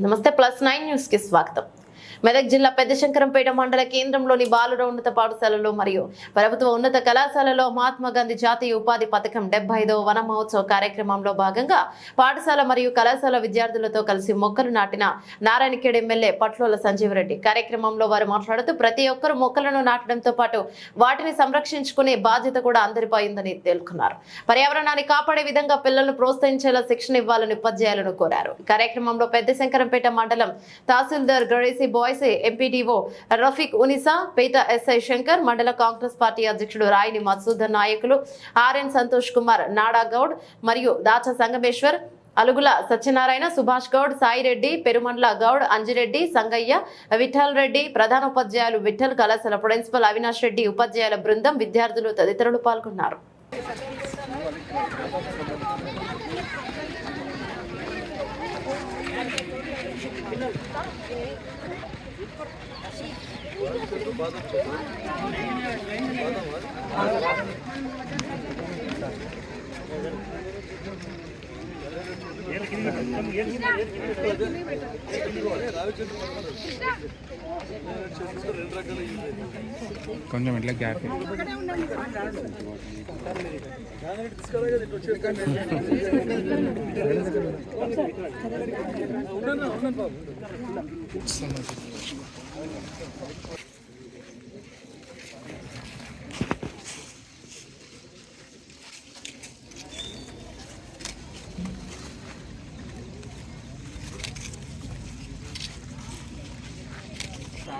నమస్తే plus nine న్యూస్కి స్వాగతం. మెదక్ జిల్లా పెద్దశంకరంపేట మండల కేంద్రంలోని బాలుర ఉన్నత పాఠశాలలో మరియు ప్రభుత్వ ఉన్నత కళాశాలలో మహాత్మా గాంధీ జాతీయ ఉపాధి పథకం డెబ్బై వన మహోత్సవ కార్యక్రమంలో భాగంగా పాఠశాల మరియు కళాశాల విద్యార్థులతో కలిసి మొక్కలు నాటిన నారాయణఖేడ్ ఎమ్మెల్యే పట్లోల సంజీవరెడ్డి. కార్యక్రమంలో వారు మాట్లాడుతూ ప్రతి ఒక్కరూ మొక్కలను నాటడంతో పాటు వాటిని సంరక్షించుకునే బాధ్యత కూడా అందరిపై ఉందని పేర్కొన్నారు పర్యావరణాన్ని కాపాడే విధంగా పిల్లలను ప్రోత్సహించేలా శిక్షణ ఇవ్వాలని ఉపాధ్యాయులను కోరారు. కార్యక్రమంలో పెద్ద శంకరంపేట మండలం తహసీల్దార్ గడేసి బాయ్స్ ఎంపీడీఓ రఫీక్ ఉనిసా పేట ఎస్ఐ శంకర్ మండల కాంగ్రెస్ పార్టీ అధ్యక్షుడు రాయిని మధుసూదన్ నాయకులు ఆర్ఎన్ సంతోష్ కుమార్ నాడా గౌడ్ మరియు దాచ సంగమేశ్వర్ అలుగుల సత్యనారాయణ సుభాష్ గౌడ్ సాయిరెడ్డి పెరుమండ్ల గౌడ్ అంజిరెడ్డి సంగయ్య విఠల్ రెడ్డి ప్రధాన ఉపాధ్యాయులు విఠల్ కళాశాల ప్రిన్సిపల్ అవినాష్ రెడ్డి ఉపాధ్యాయుల బృందం విద్యార్థులు తదితరులు పాల్గొన్నారు. బాదం బాదం కొంచెం ఇట్లా గ్యాప్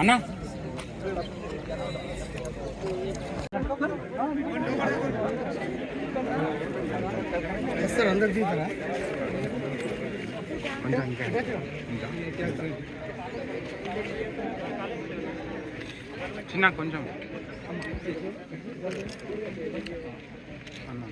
అన్నా? సార్ అందరు తీసారా చిన్న కొంచెం అన్న.